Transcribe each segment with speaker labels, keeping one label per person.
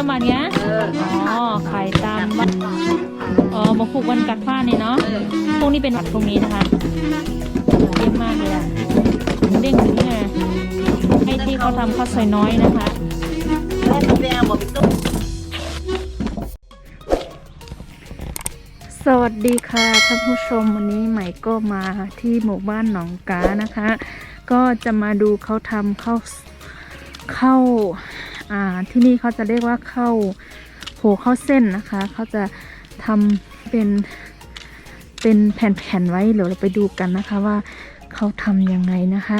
Speaker 1: จังหวัดเนี้ย
Speaker 2: ออ
Speaker 1: อ๋อขายตามวัดอ๋อมาผูกวันกัดผ้าเนี่ยเนาะพวกนี้เป็นวัดพวกนี้นะคะเยี่ยมากเลยอะเด้งถึงนี่ไงให้ที่เขาทำข้าวซอยน้อยนะคะสวัสดีค่ะท่านผู้ชมวันนี้ใหม่ก็มาที่หมู่บ้านหนองกานะคะ ก็จะมาดูเขาทำข้าวข้าว อ่าที่นี่เขาจะเรียกว่าข้าวโหข้าวเส้นนะคะเขาจะทำเป็นเป็นแผ่นๆไว้เดี๋ยวเราไปดูกันนะคะว่าเขาทำยังไงนะคะ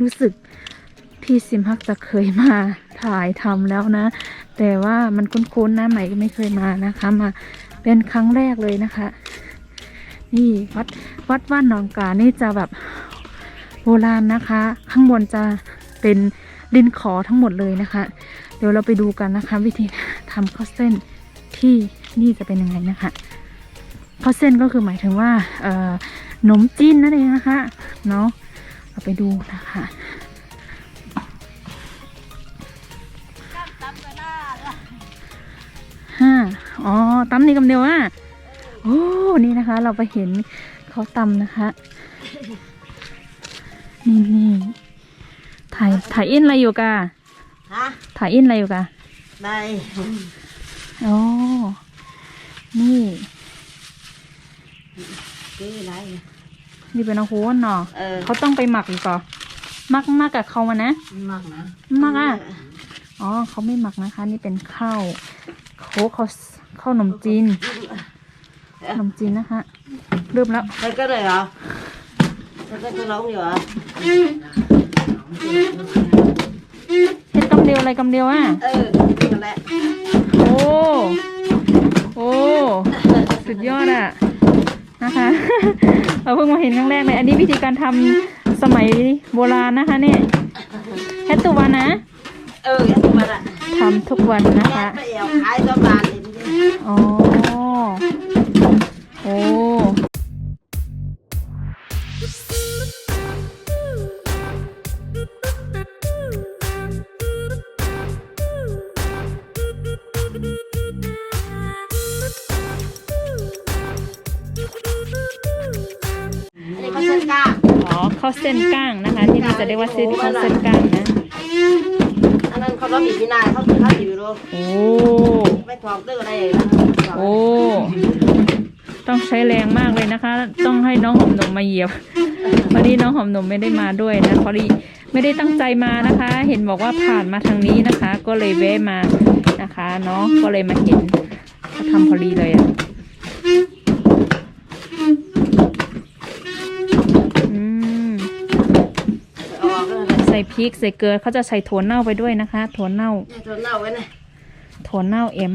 Speaker 1: รู้สึกพี่ซิมฮักจะเคยมาถ่ายทำแล้วนะ แต่ว่ามันคุ้นๆนะใหม่ก็ไม่เคยมานะคะ มาเป็นครั้งแรกเลยนะคะ นี่วัดวัดว่านหนองกานี่จะแบบโบราณนะคะ ข้างบนจะเป็นดินขอทั้งหมดเลยนะคะ เดี๋ยวเราไปดูกันนะคะ วิธีทำข้าวเส้นที่นี่จะเป็นยังไงนะคะข้าวเส้นก็คือหมายถึงว่าเอ่อขนมจีนนั่นเองนะคะเนาะเราไปดูนะคะห้าอ๋อตำนี่กำเดียวอะโอ้นี่นะคะ เราไปเห็นเขาตำนะคะ นี่นี่ถ่ายถ่ายอินอะไรอยู่กะ
Speaker 2: ฮะ
Speaker 1: ถ่ายอินอะไรอยู่กะ
Speaker 2: ได้
Speaker 1: โอ้นี่
Speaker 2: คืออะไร
Speaker 1: นี่เป็นอาโหนเนาะ
Speaker 2: เออ
Speaker 1: เขาต้องไปหมักอีกก่อหมักหมักกับเขามานะ
Speaker 2: มากนะ
Speaker 1: หมักอะอ๋อเขาไม่หมักนะคะ นี่เป็นข้าวโคกข้าวข้าวขนมจีนขนมจีนนะคะเริ่มแล้ว
Speaker 2: ไปก็เลยเหรอไปก็จะร้องอยู่เหรอ
Speaker 1: เฮ็ดกำเดียวอะไรกำเดียวอะ
Speaker 2: เออนั่นแหละ
Speaker 1: โอ้ โอ้ สุดยอดอะนะคะ เราเพิ่งมาเห็นครั้งแรกเลย อันนี้วิธีการทำสมัยโบราณนะคะเนี่ยแค่ตัววันนะ
Speaker 2: เออแค่ตัวละ
Speaker 1: ทำทุกวันนะ
Speaker 2: แค่
Speaker 1: คะ
Speaker 2: ไปเอาขายตัวบานเลยทีเดียว
Speaker 1: อ๋อ โอ้าวเส้นก้างนะคะ ที่นี่จะเรียกว่าเส้นข้าวเส้นก้างนะ
Speaker 2: อันนั้นเขาต้องบีบที่นายเขาเขาบีบดู
Speaker 1: โอ้
Speaker 2: ไม่ถอกตื้ออะไรนะ
Speaker 1: โอ้ต้องใช้แรงมากเลยนะคะ ต้องให้น้องหอมหนมมาเหยียบวันนี้น้องหอมหนมไม่ได้มาด้วยนะพอดีไม่ได้ตั้งใจมานะคะ เห็นบอกว่าผ่านมาทางนี้นะคะ ก็เลยแวะมานะคะเนาะก็เลยมาเห็นเขาทำพอดีเลยอะ่ ส่พริกใส่เกลือเขาจะใส่ถั่วเน่าไปด้วยนะคะ ถั่วเน่า
Speaker 2: เนี่ยทนเน่าไว้นะ
Speaker 1: ถั่วเน่าเอ็ม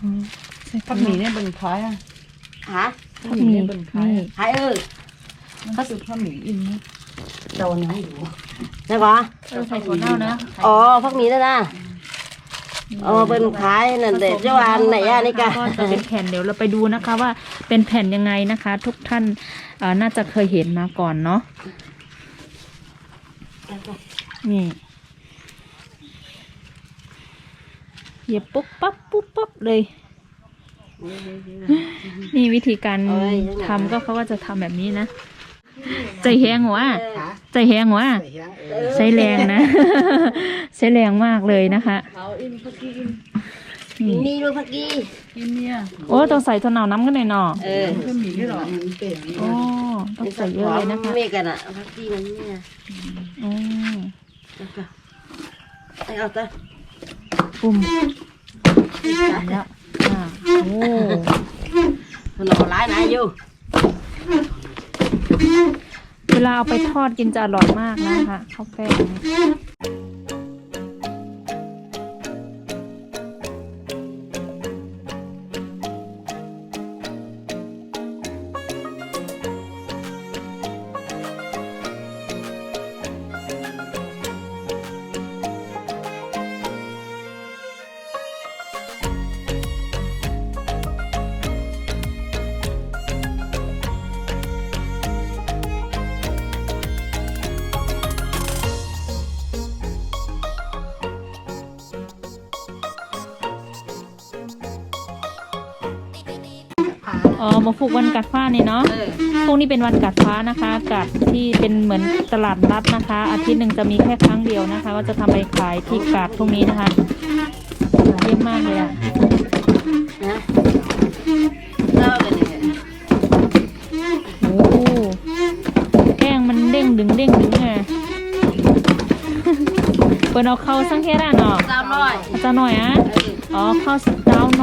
Speaker 1: อืมใส่
Speaker 3: ผักหมี่เนี่ยเป็นคล้ายอะ
Speaker 2: ฮะ
Speaker 1: ผักหมี่
Speaker 3: เป็นไข่
Speaker 1: นี่
Speaker 2: ขายเออ
Speaker 3: มันก็คือผักหมี่อินนี่
Speaker 2: โดนให้อยู่นะก่อ
Speaker 1: เออใส่ถั่วเน่านะ
Speaker 2: อ๋อพักนี้นะนะ อ๋อเป็นขายนั่นเด็ดเจ้าอันไหนอะนี่กะ
Speaker 1: ก็จะเป็นแผ่นเดี๋ยวเราไปดูนะคะว่าเป็นแผ่นยังไงนะคะ ทุกท่านเอ่อน่าจะเคยเห็นมาก่อนเนาะนี่เหยียบปุ๊บปั๊บปุ๊บปั๊บเลย นี่วิธีการทำก็เขาก็จะทำแบบนี้นะ ใจแหงหัว อะใจแหงหัวอะใช้แรงนะใช้แรงมากเลยนะคะ
Speaker 3: เขาอินผักกี้อิน
Speaker 1: นี่
Speaker 2: นี่ด้วยพักกี้
Speaker 3: อินเนี่ย
Speaker 1: โอ้ต้องใส่ถั่วเหนาน้ำกันหน่อยเนาะ
Speaker 2: เออ
Speaker 3: ผักหมี่นี่หรอเป็น
Speaker 1: โอ้ต้องใส่เยอะเลยนะคะ
Speaker 2: เมกันอะพักกี้มันเนี่ย
Speaker 1: อืม
Speaker 2: ไอ้เอาตา
Speaker 1: ปุ่มจับแล้วอ่าโอ้
Speaker 2: คนเอาร้ายนะอยู่
Speaker 1: เวลาเอาไปทอดกินจะอร่อยมากนะคะข้าวแป้ง มาฝึกวันกัดฟ้านี่เนาะ
Speaker 2: เออ
Speaker 1: พวกนี้เป็นวันกัดฟ้านะคะ กัดที่เป็นเหมือนตลาดนัดนะคะ อาทิตย์หนึ่งจะมีแค่ครั้งเดียวนะคะก็จะทำไปขายที่กัดพวกนี้นะคะเยี่ยมมากเลยอะ
Speaker 2: นะเล่ากันเนี่ย
Speaker 1: โอ้แป้งมันเด้งดึงเด้งดึงไงเปิดเอาเข้าสังเกตอะเนาะ
Speaker 2: เจ้าน้อย
Speaker 1: ข้าวเจ้าน้อยอะ
Speaker 2: เออ
Speaker 1: อ๋อข้าวเจ้า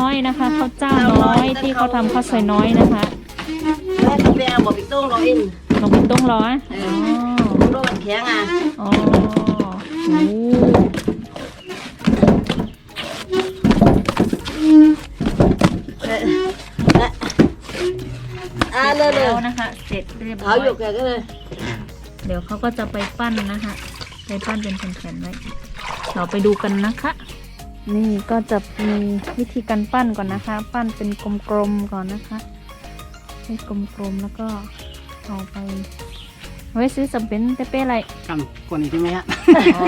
Speaker 1: น้อยนะคะข้าวเจ้าน้อยที่เขาทำข้าวซอยน้อยนะคะ
Speaker 2: แม่กับแม่บอกไปตุ้งเราอิน
Speaker 1: น้องเป็นต้งร้อนอ๋อ
Speaker 2: โลกมันแข็งอะ
Speaker 1: อ๋อโอ้
Speaker 2: เออและอ่าเลยเล
Speaker 1: แล้
Speaker 2: ยว
Speaker 1: นะคะ เสร็จเรียบร้
Speaker 2: เขา
Speaker 1: อย
Speaker 2: อยู่แกก็เลย
Speaker 1: เดี๋ยวเขาก็จะไปปั้นนะคะ ไปปั้นเป็นแผ่นๆไว้เราไปดูกันนะคะ นี่ก็จะมีวิธีการปั้นก่อนนะคะ ปั้นเป็นกลมๆก่อนนะคะ ให้กลมๆแล้วก็เอาไปเอาไว้ซื้อสำเป็นเป๊ะๆอะไร
Speaker 4: กำกว่านี้ใช่ไหมฮะ
Speaker 1: อ๋อ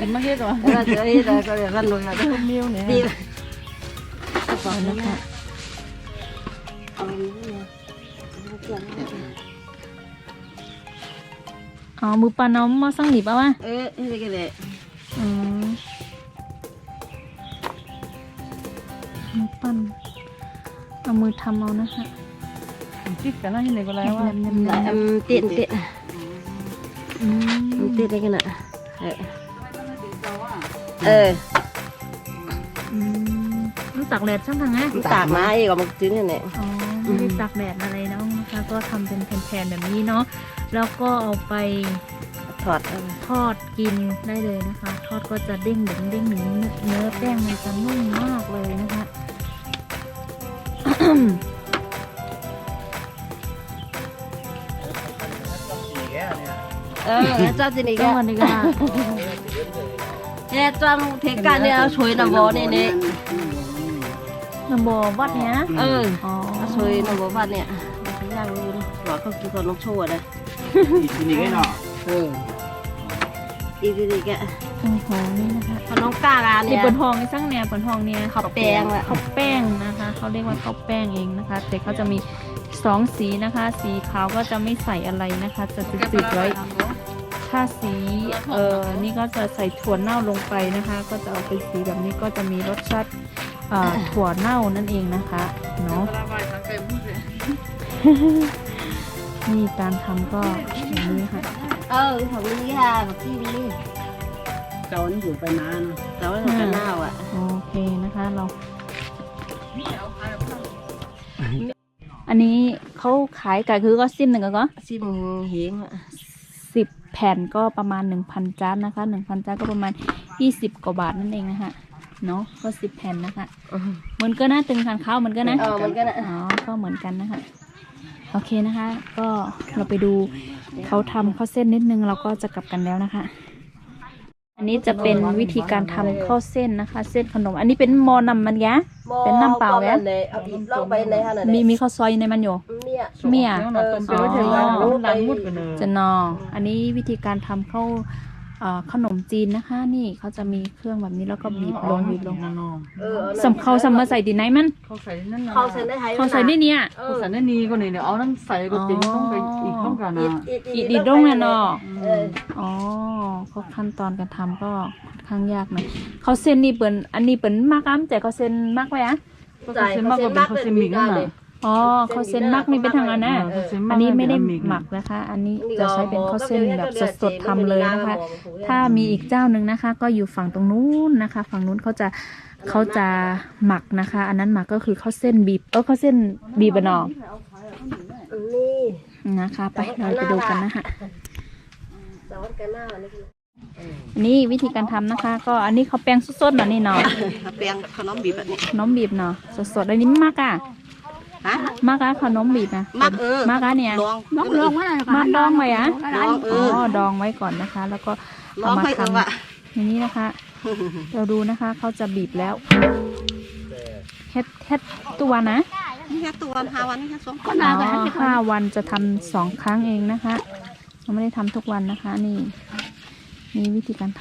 Speaker 3: กินมาเก็ตหรอ
Speaker 2: แล้วเจอที่เราก็เรียกกันลงมา
Speaker 3: มิวเนี่ย
Speaker 2: ดี
Speaker 1: ก่อนนะคะ
Speaker 2: เอาอย่างนี้เนี่ย
Speaker 1: อ๋อมือปลาน้อมมาสั่งหนีบเอาวะ
Speaker 2: เออนี่ก็เลย
Speaker 1: อืม มือปั้น เอามือทำเอานะคะ
Speaker 3: จิกกันแล้วที่ไหนก็แล้วว่า
Speaker 1: แหลมๆๆ
Speaker 2: อืมติดติด
Speaker 1: อืม
Speaker 2: ติดอะไรกันอะเออเออ
Speaker 1: อืมมันตากแดดช่างทางไง
Speaker 2: ตากมาอีกก็มันถึงนี่แหละ
Speaker 1: อ๋อไม่ได้ตากแดดอะไรเนาะนะคะก็ทำเป็นแผ่นๆแบบนี้เนาะแล้วก็เอาไป
Speaker 2: ถอด
Speaker 1: ทอดกินได้เลยนะคะ ทอดก็จะเด้งดึงเด้งดึงเนื้อแป้งมันจะนุ่มมากเลยนะคะ
Speaker 2: เออเจ้าจีนี่
Speaker 1: ก็
Speaker 2: ก็
Speaker 1: วันนี้ก็
Speaker 2: เนี่ยเจ้าเทกันเนี่ยช่วยนะบอนี่นี่
Speaker 1: นำบวัดเนี้ย
Speaker 2: เออ
Speaker 1: อ๋อ
Speaker 2: ช่วยนะบอพัดเนี่ยย่างอยู่หลอดเขากินคนน้องชั่วเลย
Speaker 4: อีกทีนี้ก็เนาะ
Speaker 2: เอออีกทีแก
Speaker 1: โอ้โหนี่นะคะ
Speaker 2: พน้องกล้างาน
Speaker 1: นี่
Speaker 2: เนี่ย
Speaker 1: เปิดทองนี่สั่งเนี่ยเปิดทองเนี่ย
Speaker 2: ข้าวแป้งแหละ
Speaker 1: ข้าวแป้งนะคะ เขาเรียกว่าข้าวแป้งเองนะคะ แต่เขาจะมีสองสีนะคะ สีขาวก็จะไม่ใส่อะไรนะคะ จะจืดๆไว้ ถ้าสีเออนี่ก็จะใส่ถั่วเน่าลงไปนะคะ ก็จะเอาเป็นสีแบบนี้ก็จะมีรสชาติเอ่อถั่วเน่านั่นเองนะคะเนาะ นี่การทำก็อย่างนี้ค่ะ
Speaker 2: เออของนี้ค่ะของที่นี่
Speaker 4: เจ้านี่อยู่ไปนาน
Speaker 2: แต่ว่าของกันหน้าอะ
Speaker 1: โอเคนะคะเรา อันนี้เขาขายไก่คือก็ซิมหนึ่งก็
Speaker 2: ซิมเหียงอะ
Speaker 1: สิบแผ่นก็ประมาณหนึ่งพันจานนะคะหนึ่งพันจานก็ประมาณยี่สิบกว่าบาทนั่นเองนะคะเนาะก็สิบแผ่นนะคะเหมือนก็น่าตึงทานข้าวเหมือนกันนะ
Speaker 2: เออมันก็นะ
Speaker 1: อ๋อก็เหมือนกันนะคะโอเคนะคะ ก็เราไปดูเขาทำข้าวเส้นนิดนึงเราก็จะกลับกันแล้วนะคะ อันนี้จะเป็นวิธีการทำข้าวเส้นนะคะ เส้นขนม อันนี้เป็นมอนำมันแยะ เป็นน้ำเปล่าแก
Speaker 2: เอาอีกลองไปในฮะนั่น
Speaker 1: มีมีข้าวซอยในมันอยู่
Speaker 2: เนี่ย
Speaker 1: เมีย
Speaker 3: เนาะต้มเปรี้ยวถึงแล้วล้างมุดกันเลย
Speaker 1: จะนอ อันนี้วิธีการทำข้าวเอ่อ ขนมจีนนะคะ นี่เขาจะมีเครื่องแบบนี้แล้วก็บีบลงบีบลง
Speaker 3: นอง
Speaker 2: เออ
Speaker 1: สำเขาสำมาใส่ดีไหนมัน
Speaker 3: เขาใส่นั่นนะ
Speaker 2: เขาใส่ในไทย
Speaker 1: เขาใส่ได้เนี่ย
Speaker 2: เอ
Speaker 3: เขาใส่ในนี้ก็นี่เดี๋ยวเอานั่นใส่ก็จริงต้องไปอีกต้องกัน
Speaker 2: อี
Speaker 3: นะ
Speaker 2: กอีก
Speaker 1: ดีดงน่น
Speaker 2: ออ
Speaker 1: อ๋อเขาขั้นตอนการทำก็ค่อนข้างยากหน่อยเขาเส้นนี่เปิ่นอันนี้เปิ่นมากอ้ำแต่เขาเส้นมากไว้อะ
Speaker 3: ก็เส้นมากกว่าเป็นเขาเส้นมี่นั่นน่ะ
Speaker 1: อ๋อเขาเส้นมากนี่เป็นทางอันนะ
Speaker 3: เออเขาเส้นมาก
Speaker 1: อันนี้ไม่ได้
Speaker 3: เป็นอันหมี่
Speaker 1: หมักนะคะ อันนี้จะใช้เป็นข้าวเส้นแบบสดๆทำเลยนะคะ ถ้ามีอีกเจ้าหนึ่งนะคะ ก็อยู่ฝั่งตรงนู้นนะคะ ฝั่งนู้นเขาจะเขาจะหมักนะคะ อันนั้นหมักก็คือข้าวเส้นบีบเออข้าวเส้นบีบอะเนอ
Speaker 2: นี่
Speaker 1: นะคะ ไปเราไปดูกันนะคะ
Speaker 2: สวัสดีกันหน้านี่คือ
Speaker 1: อันนี้วิธีการทำนะคะ ก็อันนี้เขาวแป้งสดๆเนาะนี่เนาะ
Speaker 2: แปลงขนมบีบแบบนี้
Speaker 1: ขนมบีบเนาะสดๆอันนี้มากอะ
Speaker 2: ฮะ
Speaker 1: มากอะขนมบีบนะ
Speaker 2: มักเออ
Speaker 1: มากอะเนี่ย
Speaker 2: ลอง
Speaker 3: มักลงว่าอะไร
Speaker 1: มากดองไว้อะ
Speaker 2: ลองเอ
Speaker 1: อ๋
Speaker 2: อ
Speaker 1: อดองไว้ก่อนนะคะ แล้วก็
Speaker 2: ลอ
Speaker 1: เอา
Speaker 2: ง
Speaker 1: มา
Speaker 2: ให้
Speaker 1: ท
Speaker 2: ตัวว่าำ
Speaker 1: อย่างนี้นะคะ เราดูนะคะเขาจะบีบแล้วเฮ็ดเฮ็ดตัวนะ
Speaker 2: นี่แค่ตัวห้าวันนี่แค่สองคน
Speaker 1: อ๋อห้าวันจะทำสองครั้งเองนะคะเราไม่ได้ทำทุกวันนะคะ นี่นี่วิธีการท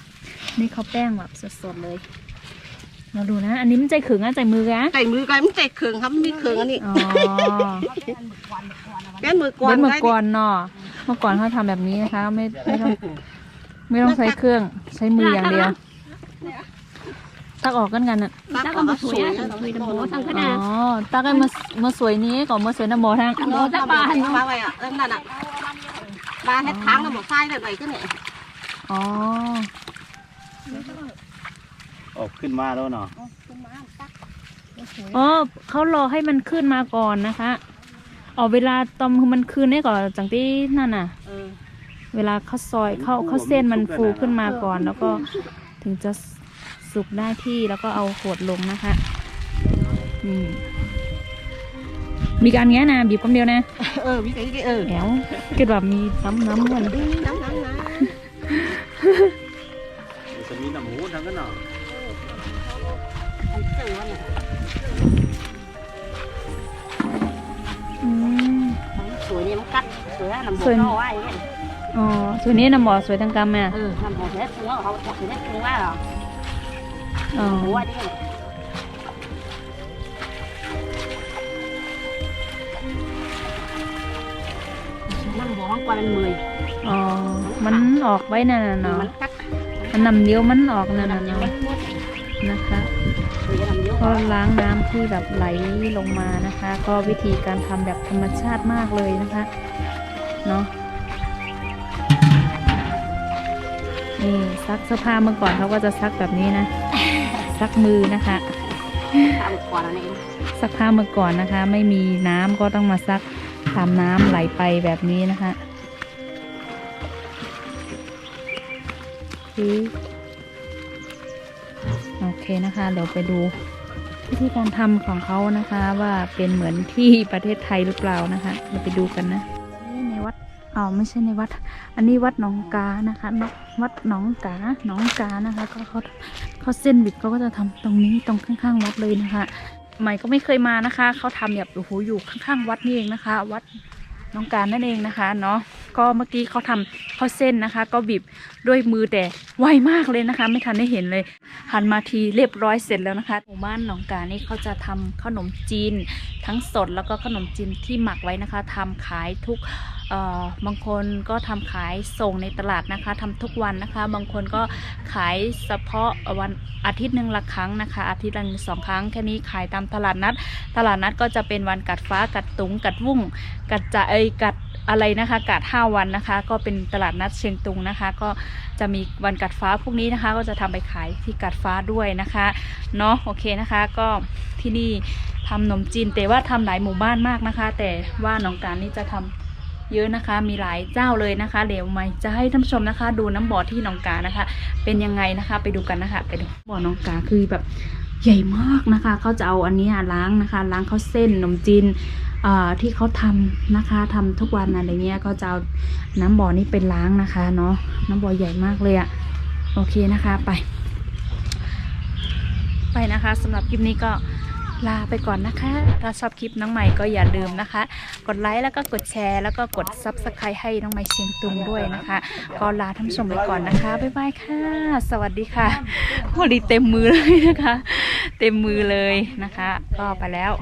Speaker 1: ำนี่เขาแป้งแบบสดๆเลย เราดูนะ อันนี้มันใจขึงอะใจมืออะ
Speaker 2: ใจมือกันมันใจเคืองครับมีเคืองอันนี้
Speaker 1: อ๋อ
Speaker 2: แก้นมือกว
Speaker 1: เว้
Speaker 2: น
Speaker 1: นเมื่อ
Speaker 2: ได้
Speaker 1: ก่อนเนาะเมื่อก่อนเขาทำแบบนี้นะคะไม่ไม่ต้องไม่ต้องใช้เครื่องใช้มืออย่างเดียวตักออกกันกันอะ
Speaker 2: ตักออกมาสวยนะ
Speaker 3: คุยกับหมอทั้งค
Speaker 1: อ๋
Speaker 3: ณะ
Speaker 1: อตักให้มามาสวยนี้ก่อนมาสวยน้ำบอทาง
Speaker 2: หมอจะปลาปลาไว้อะนั่นน่ะปลาให้ทางกับหมอไส้แบบไหนก็เนี่ย
Speaker 1: อ๋อ
Speaker 4: ออกขึ้นมาแล้วเนาะ
Speaker 1: อ๋อเขารอให้มันขึ้นมาก่อนนะคะเอาเวลาตอมคือมันขึ้นได้ก่อนจังที่นั่นน่ะ
Speaker 2: เออ
Speaker 1: เวลาเขาซอยเข้าเข้าเส้นมันฟูขึ้นมาก่อน แล้วก็ถึงจะสุกได้ที่แล้วก็เอาขวดลงนะคะอืมมีการแง่นะบีบคำเดียวนะ
Speaker 2: เออวิธีนี้เออ
Speaker 1: แอวคิดว่ามีน้ำน้ำกัน
Speaker 2: น้ำน้ำน้
Speaker 4: จะมีน้ำหมูทั้งกันเนาะำ
Speaker 2: เจอเนี่ย
Speaker 1: อืม
Speaker 2: สวยนี่มันกัดสวยลำบากเอาไว้เนี่ย
Speaker 1: อ๋อสวยนี้น้ำหมอสวยทั้งกำแม่
Speaker 2: เออลำบากเสร็จแล้วเขาจะเสร็จแล้วว่าหรอ
Speaker 1: อ๋อ
Speaker 2: หัวนี่มันบอกว่ามันมือ
Speaker 1: อ๋อมันออกไว้นั่นน่ะเนาะ
Speaker 2: มันกัด
Speaker 1: มันนำเดียวมันออกนั่นน่ะเนาะ
Speaker 2: มุด
Speaker 1: นะคะ
Speaker 2: มันะทำเยอะ
Speaker 1: ก็ล้างน้ำที่แบบไหลลงมานะคะ ก็วิธีการทำแบบธรรมชาติมากเลยนะคะเนาะนี่ซักเสื้อผ้าเมื่อก่อนเขาก็จะซักแบบนี้นะ ซักมือนะคะซักผ้าเมื่อก่อนนะคะ ไม่มีน้ำก็ต้องมาซักตามน้ำไหลไปแบบนี้นะคะ เคนะคะ เดี๋ยวไปดูวิธีการทำของเขานะคะว่าเป็นเหมือนที่ประเทศไทยหรือเปล่านะคะเราไปดูกันนะในวัดอ๋อไม่ใช่ในวัด อันนี้วัดหนองกานะคะนวัดหนองกาหนองกานะคะ ก็เขาเขาเส้นบิดเขาก็จะทำตรงนี้ตรงข้างๆ วัดเลยนะคะใหม่ก็ไม่เคยมานะคะเขาทำแบบโอ้โหอยู่ข้างๆ วัดนี่เองนะคะ วัด น้องการนั่นเองนะคะเนาะก็เมื่อกี้เขาทำข้าวเส้นนะคะ ก็บีบด้วยมือแต่ไวมากเลยนะคะ ไม่ทันได้เห็นเลยหันมาทีเรียบร้อยเสร็จแล้วนะคะหมู่บ้านหนองกานี่เขาจะทำขนมจีน ทั้งสดแล้วก็ขนมจีนที่หมักไว้นะคะทำขายทุก บางคนก็ทำขายส่งในตลาดนะคะทำทุกวันนะคะ บางคนก็ขายเฉพาะวันอาทิตย์หนึ่งละครั้งนะคะ อาทิตย์ละสองครั้งแค่นี้ขายตามตลาดนัด ตลาดนัดก็จะเป็นวันกัดฟ้ากัดตุงกัดวุ่ง กัดจะเอยกัดอะไรนะคะกัดห้าวันนะคะ ก็เป็นตลาดนัดเชียงตุงนะคะ ก็จะมีวันกัดฟ้าพวกนี้นะคะ ก็จะทำไปขายที่กัดฟ้าด้วยนะคะเนาะโอเคนะคะ ก็ที่นี่ทำขนมจีนแต่ว่าทำหลายหมู่บ้านมากนะคะ แต่ว่าหนองการนี่จะทำ เยอะนะคะ มีหลายเจ้าเลยนะคะเดี๋ยวไม่จะให้ท่านผู้ชมนะคะ ดูน้ำบ่อที่หนองกานะคะ เป็นยังไงนะคะ ไปดูกันนะคะไปดูบ่อหนองกาคือแบบใหญ่มากนะคะเขาจะเอาอันนี้ล้างนะคะ ล้างข้าวเส้นนมจีนอ่อที่เขาทำนะคะทำทุกวันอะไรเงี้ยก็จะเอาน้ำบ่อนี้ไปล้างนะคะเนาะน้ำบ่อใหญ่มากเลยอะโอเคนะคะไป ไปนะคะสำหรับคลิปนี้ก็ ลาไปก่อนนะคะ ถ้าชอบคลิปน้องใหม่ก็อย่าลืมนะคะ กดไลค์แล้วก็กดแชร์แล้วก็กดซับสไครต์ให้น้องใหม่เชียงตุงด้วยนะคะ ก็ลาท่านผู้ชมไปก่อนนะคะ บ๊ายบายค่ะ สวัสดีค่ะพอดีเต็มมือเลยนะคะ เต็มมือเลยนะคะ ก็ไปแล้ว